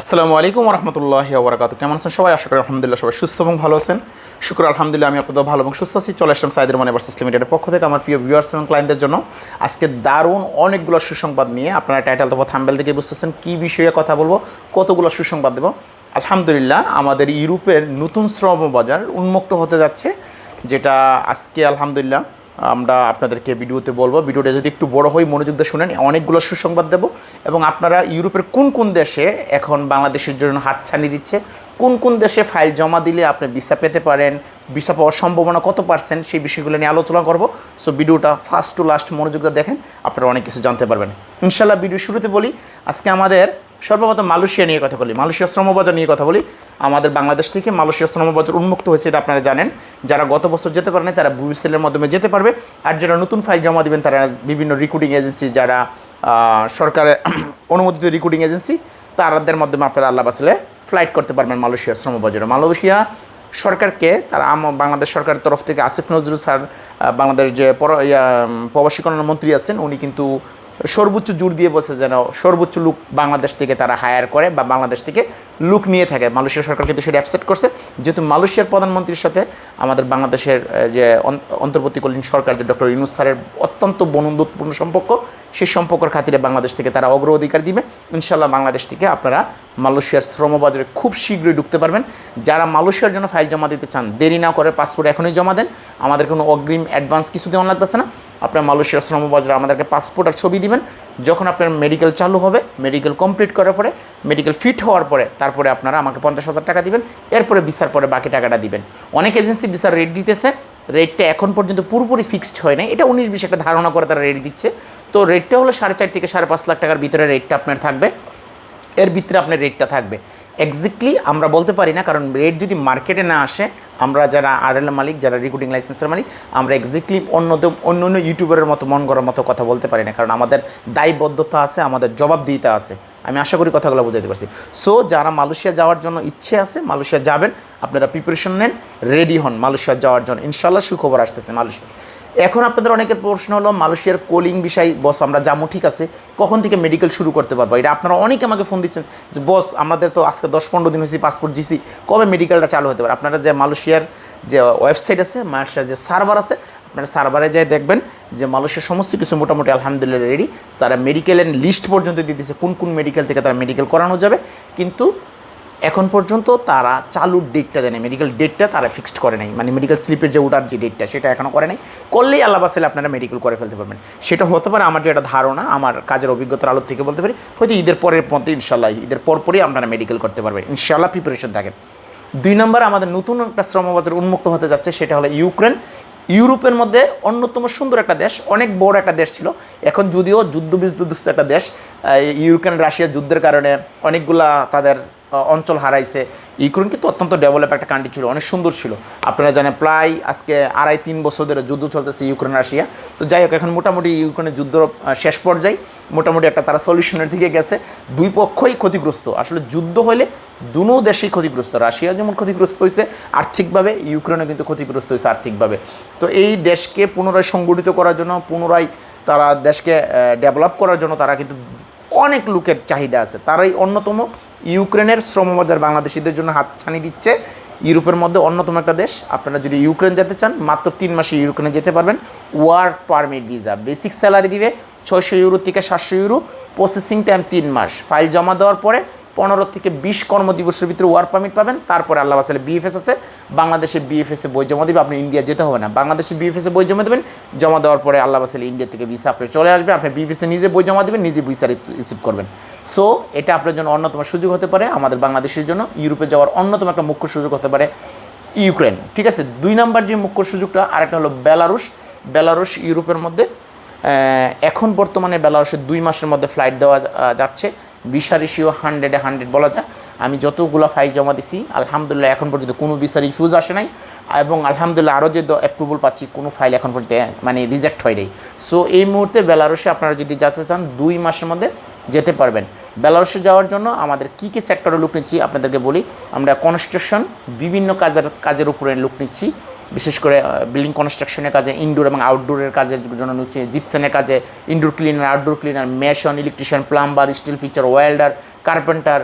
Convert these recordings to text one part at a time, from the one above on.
আসসালামু আলাইকুম রহমতুল্লাহ ওবরাকাত কেমন আছেন সবাই? আশা করি আলহামদুলিল্লাহ সবাই সুস্থ এবং ভালো আছেন। শুক্র আলহামদুলিল্লাহ, আমি আপনাদের ভালো এবং সুস্থ আছি। চলে আসলাম সাইদের মানে ভার্সেস লিমিটেডের পক্ষ থেকে আমার প্রিয় ভিউয়ার্স এবং ক্লায়েন্টদের জন্য। আজকে দারুণ অনেকগুলো সুসংবাদ নিয়ে আপনারা টাইটেল অথবা থাম্বেল থেকে বুঝতেছেন কী বিষয়ে কথা বলব, কতগুলো সুসংবাদ দেবো। আলহামদুলিল্লাহ, আমাদের ইউরোপের নতুন শ্রম বাজার উন্মুক্ত হতে যাচ্ছে, যেটা আজকে আলহামদুলিল্লাহ আমরা আপনাদেরকে ভিডিওতে বলব। ভিডিওটা যদি একটু বড় হয়, মনোযোগ দিয়ে শুনেন। অনেকগুলো সুসংবাদ দেব। এবং আপনারা ইউরোপের কোন কোন দেশে এখন বাংলাদেশের জন্য হাতছানি দিচ্ছে, কোন কোন দেশে ফাইল জমা দিলে আপনি ভিসা পেতে পারেন, ভিসা পাওয়ার সম্ভাবনা কত পার্সেন্ট, সেই বিষয়গুলো নিয়ে আলোচনা করব। সো ভিডিওটা ফার্স্ট টু লাস্ট মনোযোগ দেখেন, আপনারা অনেক কিছু জানতে পারবেন। ইনশাল্লাহ ভিডিও শুরুতে বলি, আজকে আমাদের সর্বপ্রথম মালয়েশিয়া নিয়ে কথা বলি মালয়েশিয়া শ্রমবাজার নিয়ে কথা বলি। আমাদের বাংলাদেশ থেকে মালয়েশিয়া শ্রমবাজার উন্মুক্ত হয়েছে এটা আপনারা জানেন। যারা গত বছর যেতে পারেন তারা বুইসেলের মাধ্যমে যেতে পারবে। আর যারা নতুন ফাইল জমা দিবেন তারা বিভিন্ন রিক্রুটিং এজেন্সি যারা সরকারের অনুমোদিত রিক্রুটিং এজেন্সি তাদের মাধ্যমে আপনারা আল্লাহ বাসলে ফ্লাইট করতে পারবেন মালয়েশিয়ার শ্রমবাজারে মালয়েশিয়া সরকারকে তারা বাংলাদেশ সরকারের তরফ থেকে আসিফ নজরুল স্যার বাংলাদেশ যে পর উম, প্রবাসী কল্যাণ মন্ত্রী আছেন উনি কিন্তু সর্বোচ্চ জোর দিয়ে বলছে যেন সর্বোচ্চ লুক বাংলাদেশ থেকে তারা হায়ার করে বা বাংলাদেশ থেকে লুক নিয়ে থাকে। মালয়েশিয়া সরকার কিন্তু সেটা অ্যাকসেপ্ট করছে। যেহেতু মালয়েশিয়ার প্রধানমন্ত্রীর সাথে আমাদের বাংলাদেশের যে অন- অন্তর্বর্তীকালীন সরকার যে ডক্টর ইউনুস স্যারের অত্যন্ত বন্ধুত্বপূর্ণ সম্পর্ক, সেই সম্পর্কের খাতিরে বাংলাদেশ থেকে তারা অগ্রাধিকার দিবে। ইনশাল্লাহ বাংলাদেশ থেকে আপনারা মালয়েশিয়ার শ্রমবাজারে খুব শীঘ্রই ঢুকতে পারবেন। যারা মালয়েশিয়ার জন্য ফাইল জমা দিতে চান, দেরি না করে পাসপোর্ট এখনই জমা দেন। আমাদের কোনো অগ্রিম অ্যাডভান্স কিছু দেওয়া লাগতেছে না। আপনার মালয়েশিয়ার শ্রমবাজারে আমাদেরকে পাসপোর্ট আর ছবি দিবেন। যখন আপনার মেডিকেল চালু হবে মেডিকেল কমপ্লিট করার পরে মেডিকেল ফিট হওয়ার পরে, তারপরে আপনারা আমাকে পঞ্চাশ হাজার টাকা দিবেন। এরপরে ভিসার পরে বাকি টাকাটা দিবেন। অনেক এজেন্সি ভিসার রেট দিতেছে। রেটটা এখন পর্যন্ত পুরোপুরি ফিক্সড হয় না এটা উনিশ বিশ একটা ধারণা করে তারা রেট দিচ্ছে। তো রেটটা হলো সাড়ে চার থেকে সাড়ে পাঁচ লাখ টাকার ভিতরে রেটটা আপনার থাকবে। এর ভিতরে আপনার রেটটা থাকবে। এক্স্যাক্টলি আমরা বলতে পারি না, কারণ রেট যদি মার্কেটে না আসে আমরা যারা আর এল মালিক, যারা রিক্রুটিং লাইসেন্সের মালিক, আমরা এক্স্যাক্টলি অন্য অন্য অন্য ইউটিউবারের মতো মন করার মতো কথা বলতে পারি না। কারণ আমাদের দায়বদ্ধতা আছে, আমাদের জবাবদিহিতা আছে। আমি আশা করি কথাগুলো বোঝাতে পারছি। সো যারা মালয়েশিয়া যাওয়ার জন্য ইচ্ছে আছে, মালয়েশিয়া যাবেন। আপনারা প্রিপারেশন নেন রেডি হন মালয়েশিয়া যাওয়ার জন্য। ইনশাল্লাহ সুখবর আসতেছে মালয়েশিয়া এখন আপনাদের অনেকের প্রশ্ন হলো, মালয়েশিয়ার কোলিং বিষয়, বস, আমরা যাব, ঠিক আছে? কখন থেকে মেডিকেল শুরু করতে পারব? এটা আপনারা অনেকে আমাকে ফোন দিচ্ছেন যে, বস, আমাদের তো আজকে দশ পনেরো দিন হয়েছে পাসপোর্ট দিছি, কবে মেডিকেলটা চালু হতে পারে? আপনারা যে মালয়েশিয়ার যে ওয়েবসাইট আছে, মালয়েশিয়ার যে সার্ভার আছে আপনারা সার্ভারে যাই দেখবেন যে মালয়েশিয়ার সমস্ত কিছু মোটামুটি আলহামদুলিল্লাহ রেডি তারা মেডিকেলের লিস্ট পর্যন্ত দিয়ে দিচ্ছে কোন কোন মেডিকেল থেকে তারা মেডিকেল করানো যাবে। কিন্তু এখন পর্যন্ত তারা চালুর ডেটটা দেয় মেডিকেল ডেটটা তারা ফিক্সড করে নাই। মানে মেডিকেল স্লিপের যে ওটার যে ডেটটা সেটা এখনও করে নাই। করলেই আল্লাহ বাসেলে আপনারা মেডিকেল করে ফেলতে পারবেন। সেটা হতে পারে আমার যে একটা ধারণা, আমার কাজের অভিজ্ঞতার আলোর থেকে বলতে পারি, হয়তো ঈদের পরের মধ্যে ইনশাল্লাহ ঈদের পরপরই আপনারা মেডিকেল করতে পারবেন। ইনশাল্লাহ প্রিপারেশন থাকেন। দুই নম্বর আমাদের নতুন একটা শ্রমবাজার উন্মুক্ত হতে যাচ্ছে, সেটা হলো ইউক্রেন। ইউরোপের মধ্যে অন্যতম সুন্দর একটা দেশ, অনেক বড় একটা দেশ ছিল। এখন যদিও যুদ্ধ বিধ্বস্ত একটা দেশ ইউক্রেন রাশিয়া যুদ্ধের কারণে অনেকগুলা তাদের অঞ্চল হারাইছে। ইউক্রেন কিন্তু অত্যন্ত ডেভেলপ একটা কান্ট্রি ছিল, অনেক সুন্দর ছিল। আপনারা জানেন প্রায় আজকে আড়াই তিন বছর ধরে যুদ্ধ চলতেছে ইউক্রেন রাশিয়া। তো যাই হোক, এখন মোটামুটি ইউক্রেনের যুদ্ধ শেষ পর্যায়ে মোটামুটি একটা তারা সলিউশনের দিকে গেছে। দুই পক্ষই ক্ষতিগ্রস্ত। আসলে যুদ্ধ হলে দুনো দেশেই ক্ষতিগ্রস্ত। রাশিয়া যেমন ক্ষতিগ্রস্ত হয়েছে আর্থিকভাবে ইউক্রেনও কিন্তু ক্ষতিগ্রস্ত হয়েছে আর্থিকভাবে। তো এই দেশকে পুনরায় সংগঠিত করার জন্য, পুনরায় তারা দেশকে ডেভেলপ করার জন্য তারা কিন্তু অনেক লোকের চাহিদা আছে। তারাই অন্যতম ইউক্রেনের শ্রমবাজার বাংলাদেশিদের জন্য হাত হাতছানি দিচ্ছে। ইউরোপের মধ্যে অন্যতম একটা দেশ। আপনারা যদি ইউক্রেন যেতে চান, মাত্র তিন মাসে ইউক্রেনে যেতে পারবেন। Work permit visa. Basic salary দিবে ছয়শো ইউরো থেকে সাতশো ইউরো। প্রসেসিং টাইম তিন মাস। ফাইল জমা দেওয়ার পরে পনেরো থেকে বিশ কর্মদিবসের ভিতরে ওয়ার্ক পারমিট পাবেন। তারপরে আল্লাহ বাসালে বিএফএস আছে। বাংলাদেশে বিএফএসে বই জমা দিবে, আপনি ইন্ডিয়া যেতে হবে না। বাংলাদেশে বিএফএসে বই জমা দেবেন, জমা দেওয়ার পরে আল্লাহ বাসালে ইন্ডিয়া থেকে ভিসা আপনি চলে আসবে আপনি বিএফএসে নিজে বই জমা দেবেন, নিজে ভিসা রিসিভ করবেন। সো এটা আপনার জন্য অন্যতম সুযোগ হতে পারে আমাদের বাংলাদেশের জন্য। ইউরোপে যাওয়ার অন্যতম একটা মুখ্য সুযোগ হতে পারে ইউক্রেন। ঠিক আছে? দুই নাম্বার যে মুখ্য সুযোগটা, আরেকটা হলো বেলারুশ। বেলারুশ ইউরোপের মধ্যে এখন বর্তমানে বেলারুশের দুই মাসের মধ্যে ফ্লাইট দেওয়া যাচ্ছে। ভিসা রেশিও হান্ড্রেডে হান্ড্রেড বলা যায়। আমি যতগুলো ফাইল জমা দিছি, আলহামদুলিল্লাহ এখন পর্যন্ত কোনো ভিসা রিফিউজ আসে নাই। এবং আলহামদুলিল্লাহ আরও যে অ্যাপ্রুভাল পাচ্ছি, কোনো ফাইল এখন পর্যন্ত মানে রিজেক্ট হয় নাই। সো এই মুহূর্তে বেলারুশে আপনারা যদি যেতে চান, দুই মাসের মধ্যে যেতে পারবেন। বেলারুশে যাওয়ার জন্য আমাদের কী কী সেক্টরে লুক নিচ্ছি আপনাদেরকে বলি। আমরা কনস্ট্রাকশন বিভিন্ন কাজের কাজের উপরে লুক নিচ্ছি। বিশেষ করে বিল্ডিং কনস্ট্রাকশনের কাজে ইনডোর এবং আউটডোরের কাজের জন্য নিচ্ছে জিপসেনের কাজে indoor cleaner outdoor cleaner mason electrician plumber steel fixer welder carpenter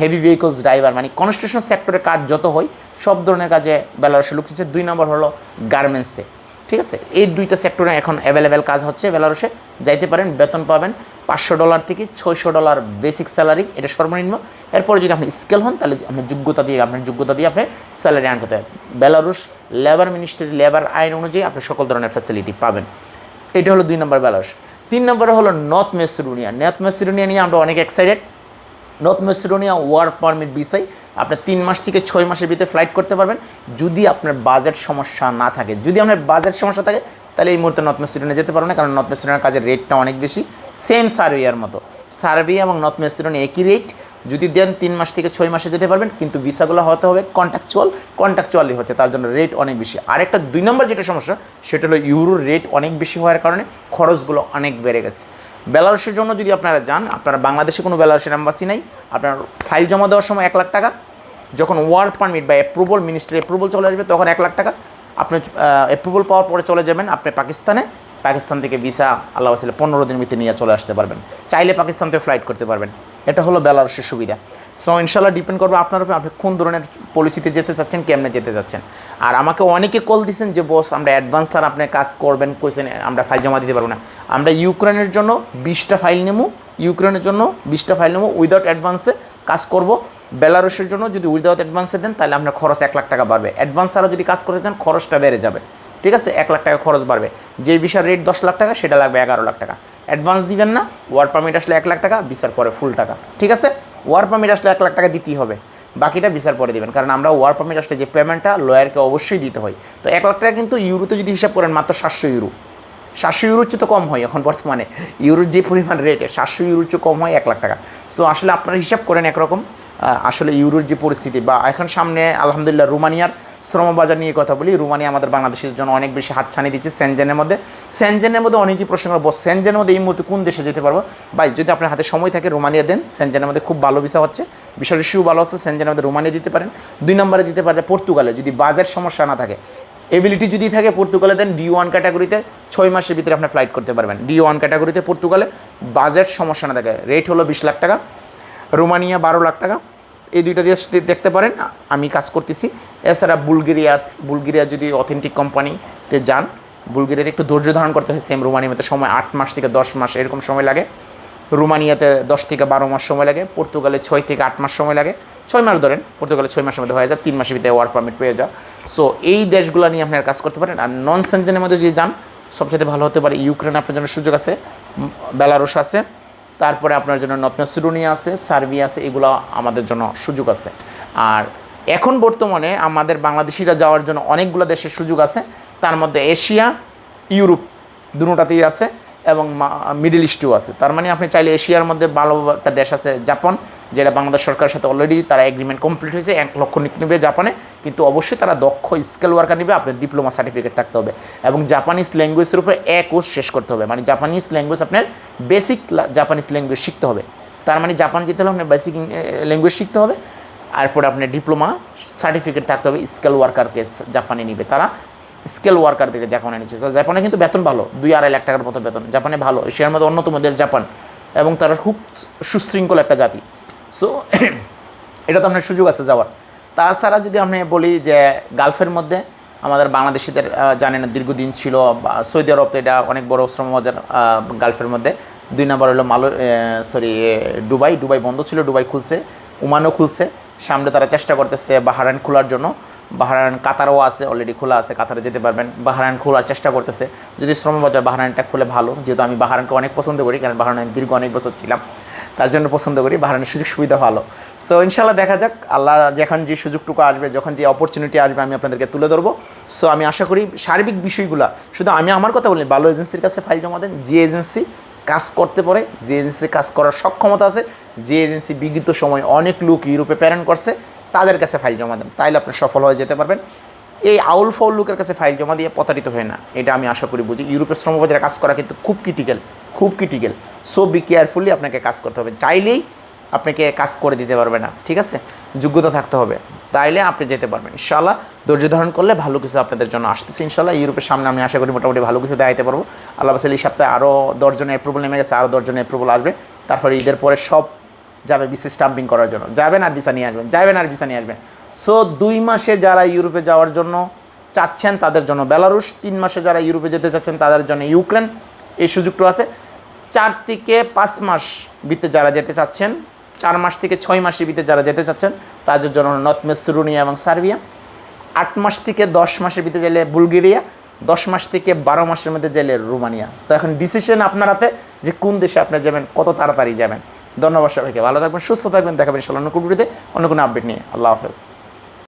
heavy vehicles driver মানে কনস্ট্রাকশন সেক্টরের কাজ যত হয়, সব ধরনের কাজে বেলারসে লুক দুই নম্বর হলো গার্মেন্টসে ঠিক আছে? এই দুইটা সেক্টরে এখন অ্যাভেলেবেল কাজ হচ্ছে। বেলারসে যাইতে পারেন, বেতন পাবেন পাঁচশো ডলার থেকে ছয়শো ডলার বেসিক স্যালারি এটা সর্বনিম্ন। এরপরে যদি আপনি স্কেল হন, তাহলে আপনার যোগ্যতা দিয়ে, আপনার যোগ্যতা দিয়ে আপনি স্যালারি আর্ন করতে হবে বেলারুস লেবার মিনিস্ট্রি লেবার আইন অনুযায়ী আপনি সকল ধরনের ফ্যাসিলিটি পাবেন। এটা হলো দুই নম্বর বেলারুস তিন নম্বরে হলো নর্থ মেসিডোনিয়া নর্থ মেসিডোনিয়া নিয়ে আমরা অনেক excited North Macedonia work permit বিষয় আপনি তিন মাস থেকে ছয় মাসের ভিতরে ফ্লাইট করতে পারবেন। যদি আপনার বাজেট সমস্যা না থাকে, যদি আপনার বাজেট সমস্যা থাকে তাহলে এই মুহূর্তে নর্থ মেসিডোনিয়া যেতে পারবেন না, কারণ নর্থ মেসিডোনিয়ার কাজের রেটটা অনেক বেশি। সেম সার্ভিয়ার মতো। সার্ভিয়া এবং নর্থ মেসিডোনিয়া একই রেট। যদি দেন তিন মাস থেকে ছয় মাসে যেতে পারবেন, কিন্তু ভিসাগুলো হতে হবে কন্ট্রাকচুয়াল কন্ট্রাকচুয়ালি হচ্ছে, তার জন্য রেট অনেক বেশি। আরেকটা দুই নম্বর যেটা সমস্যা, সেটা হলো ইউরোর রেট অনেক বেশি হওয়ার কারণে খরচগুলো অনেক বেড়ে গেছে। বেলারসের জন্য যদি আপনারা যান, আপনারা বাংলাদেশে কোনো বেলারসের অ্যাম্বাসি নাই, আপনার ফাইল জমা দেওয়ার সময় এক লাখ টাকা। যখন ওয়ার্ক পারমিট বা অ্যাপ্রুভাল মিনিস্ট্রি অ্যাপ্রুভাল চলে আসবে, তখন এক লাখ টাকা। আপনি অ্যাপ্রুভাল পাওয়ার পরে চলে যাবেন, আপনি পাকিস্তানে, পাকিস্তান থেকে ভিসা আল্লাহ আসলে পনেরো দিনের ভিতরে নিয়ে চলে আসতে পারবেন। চাইলে পাকিস্তান থেকে ফ্লাইট করতে পারবেন। এটা হলো বেলারসের সুবিধা। সো ইনশাল্লাহ ডিপেন্ড করবে আপনার উপর, আপনি কোন ধরনের পলিসিতে যেতে চাচ্ছেন, কেমনে যেতে চাচ্ছেন। আর আমাকে অনেকে কল দিচ্ছেন যে, বস, আমরা অ্যাডভান্স আর আপনি কাজ করবেন, কইছেন, আমরা ফাইল জমা দিতে পারব না। আমরা ইউক্রেনের জন্য বিশটা ফাইল নেব ইউক্রেনের জন্য বিশটা ফাইল নেব উইদাউট অ্যাডভান্সে কাজ করব। বেলারসের জন্য যদি উইদাউট অ্যাডভান্সে দেন, তাহলে আপনার খরচ এক লাখ টাকা বাড়বে। অ্যাডভান্স আরও যদি কাজ করতে চান, খরচটা বেড়ে যাবে। ঠিক আছে? এক লাখ টাকা খরচ বাড়বে। যে ভিসার রেট দশ লাখ টাকা, সেটা লাগবে এগারো লাখ টাকা। অ্যাডভান্স দিবেন না ওয়ার্ক পারমিট আসলে এক লাখ টাকা ভিসার পরে ফুল টাকা। ঠিক আছে? ওয়ার্ক পারমিট আসলে এক লাখ টাকা দিতেই হবে। বাকিটা ভিসার পরে দিবেন। কারণ আমরা ওয়ার্ক পারমিট আসলে যে পেমেন্টটা লয়ারকে অবশ্যই দিতে হয়। তো এক লাখ টাকা কিন্তু ইউরোতে যদি হিসাব করেন, মাত্র সাতশো ইউরো। সাতশো ইউরোর চেয়ে তো কম হয় এখন বর্তমানে। ইউরোর যে পরিমাণ রেটে সাতশো ইউরোর চেয়ে কম হয় এক লাখ টাকা। সো আসলে আপনারা হিসাব করেন একরকম। আসলে ইউরোর যে পরিস্থিতি বা এখন সামনে আলহামদুলিল্লাহ রোমানিয়ার শ্রমবাজার নিয়ে কথা বলি, রোমানিয়া আমাদের বাংলাদেশের জন্য অনেক বেশি হাতছানি দিচ্ছে সেনজেনের মধ্যে। সেনজেনের মধ্যে অনেকই প্রশ্ন করব, সেনজেনের মধ্যে এই মুহূর্তে কোন দেশে যেতে পারব? ভাই, যদি আপনার হাতে সময় থাকে রোমানিয়া দেন, সেনজেনের মধ্যে খুব ভালো ভিসা হচ্ছে। বিষয় রিসিউ ভালো হচ্ছে, সেনজেনের মধ্যে রোমানিয়া দিতে পারেন। দুই নম্বরে দিতে পারে পর্তুগালে, যদি বাজেট সমস্যা না থাকে, এবিলিটি যদি থাকে পর্তুগালে, দেন ডি ওয়ান ক্যাটাগরিতে ছয় মাসের ভিতরে আপনি ফ্লাইট করতে পারবেন। ডি ওয়ান ক্যাটাগরিতে পর্তুগালে বাজেট সমস্যা না থাকে রেট হলো বিশ লাখ টাকা। রোমানিয়া বারো লাখ টাকা। এই দুইটা দেশ দেখতে পারেন, আমি কাজ করতেছি। এছাড়া বুলগেরিয়া আছে। বুলগেরিয়া যদি অথেন্টিক কোম্পানিতে যান, বুলগেরিয়াতে একটু ধৈর্য ধারণ করতে হয় সেম রোমানিয়াতে সময় আট মাস থেকে দশ মাস এরকম সময় লাগে। রোমানিয়াতে দশ থেকে বারো মাস সময় লাগে। পর্তুগালে ছয় থেকে আট মাস সময় লাগে। ছয় মাস ধরেন, পর্তুগালে ছয় মাসের মধ্যে হয়ে যায়, তিন মাসের ভিতরে ওয়ার্ক পারমিট পেয়ে যাও। সো এই দেশগুলো নিয়ে আপনার কাজ করতে পারেন। আর নন সেনজেনের মধ্যে যদি যান সবচেয়ে ভালো হতে পারে ইউক্রেন, আপনার জন্য সুযোগ আছে। বেলারুশ আছে। তারপরে আপনার জন্য মেসিডোনিয়া আছে সার্ভি আছে, এগুলো আমাদের জন্য সুযোগ আছে। আর এখন বর্তমানে আমাদের বাংলাদেশিরা যাওয়ার জন্য অনেকগুলো দেশের সুযোগ আছে। তার মধ্যে এশিয়া, ইউরোপ দুটাতেই আছে এবং মিডিল ইস্টেও আছে। তার মানে আপনি চাইলে এশিয়ার মধ্যে ভালো একটা দেশ আছে, জাপান। যেটা বাংলাদেশ সরকারের সাথে অলরেডি তারা এগ্রিমেন্ট কমপ্লিট হয়েছে, এক লক্ষ নিক নেবে জাপানে, কিন্তু অবশ্যই তারা দক্ষ স্কেল ওয়ার্কার নেবে, আপনার ডিপ্লোমা সার্টিফিকেট থাকতে হবে এবং জাপানিজ ল্যাঙ্গুয়েজের উপরে এক কোর্স শেষ করতে হবে। মানে জাপানিজ ল্যাঙ্গুয়েজ আপনার বেসিক জাপানিজ ল্যাঙ্গুয়েজ শিখতে হবে। তার মানে জাপান যেতে হলে আপনার বেসিক ল্যাঙ্গুয়েজ শিখতে হবে, তারপরে আপনার ডিপ্লোমা সার্টিফিকেট থাকতে হবে স্কেল ওয়ার্কারকে জাপানে নিবে। তারা স্কেল ওয়ার্কার থেকে জাপানে নিচ্ছে। তো জাপানে কিন্তু বেতন ভালো, দুই আড়াই লাখ টাকার মতো বেতন। জাপানে ভালো, এশিয়ার মধ্যে অন্যতম দেশ জাপান এবং তারা খুব সুশৃঙ্খল একটা জাতি। সো এটা তো আপনার সুযোগ আছে যাওয়ার। তাছাড়া যদি আমি বলি যে গালফের মধ্যে আমাদের বাংলাদেশিদের জানেন দীর্ঘদিন ছিল সৌদি আরব এটা অনেক বড় শ্রমবাজার আহ, গালফের মধ্যে। দুই নম্বর হলো মালো সরি দুবাই। দুবাই বন্ধ ছিল দুবাই খুলছে ওমানও খুলছে। সামনে তারা চেষ্টা করতেছে বাহারান খোলার জন্য। বাহারান কাতারও আছে অলরেডি খোলা আছে কাতারে যেতে পারবেন। বাহারান খোলার চেষ্টা করতেছে। যদি শ্রমবাজার বাহারানটা খুলে ভালো যেহেতু আমি বাহারানকে অনেক পছন্দ করি কারণ বাহারান দীর্ঘ অনেক বছর ছিলাম। তার জন্য পছন্দ করি, বাহারানের সুযোগ সুবিধা ভালো। সো ইনশাল্লাহ দেখা যাক, আল্লাহ যখন যে সুযোগটুকু আসবে, যখন যে অপরচুনিটি আসবে, আমি আপনাদেরকে তুলে ধরবো। সো আমি আশা করি সার্বিক বিষয়গুলো, শুধু আমি আমার কথা বলি ভালো এজেন্সির কাছে ফাইল জমা দেন, যে এজেন্সি কাজ করতে পারে, যে এজেন্সি কাজ করার সক্ষমতা আছে, যে এজেন্সি বিগত সময় অনেক লোক ইউরোপে প্রেরণ করছে, তাদের কাছে ফাইল জমা দেন। তাইলে আপনি সফল হয়ে যেতে পারবেন। এই আউল ফাউল লোকের কাছে ফাইল জমা দিয়ে প্রতারিত হয় না, এটা আমি আশা করি বুঝি। ইউরোপের শ্রমবাজারে কাজ করা কিন্তু খুব ক্রিটিক্যাল খুব ক্রিটিক্যাল সো বি কেয়ারফুলি আপনাকে কাজ করতে হবে। চাইলেই আপনাকে কাজ করে দিতে পারবে না, ঠিক আছে? যোগ্যতা থাকতে হবে। তাইলে আপনি যেতে পারবেন। ইনশাল্লাহ ধৈর্য ধারণ করলে ভালো কিছু আপনাদের জন্য আসতেছে। ইনশাল্লাহ ইউরোপের সামনে আমি আশা করি মোটামুটি ভালো কিছু দেখাইতে পারব। আল্লাহ বাসাল এই সপ্তাহে আরও দশজনের অ্যাপ্রুভাল নেমে গেছে আরও দশজনের অ্যাপ্রুভাল আসবে। তারপরে ঈদের পরে সব যাবে ভিসা স্টাম্পিং করার জন্য। যাবেন আর ভিসা নিয়ে আসবেন, যাবেন আর ভিসা নিয়ে আসবেন। সো দুই মাসে যারা ইউরোপে যাওয়ার জন্য চাচ্ছেন তাদের জন্য। বেলারুশ, তিন মাসে যারা ইউরোপে যেতে চাচ্ছেন তাদের জন্য ইউক্রেন, এই সুযোগটা আছে। চার থেকে পাঁচ মাস ভিতরে যারা যেতে চাচ্ছেন, চার মাস থেকে ছয় মাসের ভিতরে যারা যেতে চাচ্ছেন, তাদের জন্য নর্থ মেসিডোনিয়া এবং সার্বিয়া। আট মাস থেকে দশ মাসের ভিতরে গেলে বুলগেরিয়া, দশ মাস থেকে বারো মাসের মধ্যে গেলে রোমানিয়া। তো এখন ডিসিশন আপনার হাতে যে কোন দেশে আপনি যাবেন, কত তাড়াতাড়ি যাবেন। ধন্যবাদ সবাইকে, ভালো থাকবেন, সুস্থ থাকবেন, দেখাবেন ইনশাল্লাহ অন্য কোনো অন্য কোনো আপডেট নিয়ে। আল্লাহ হাফেজ।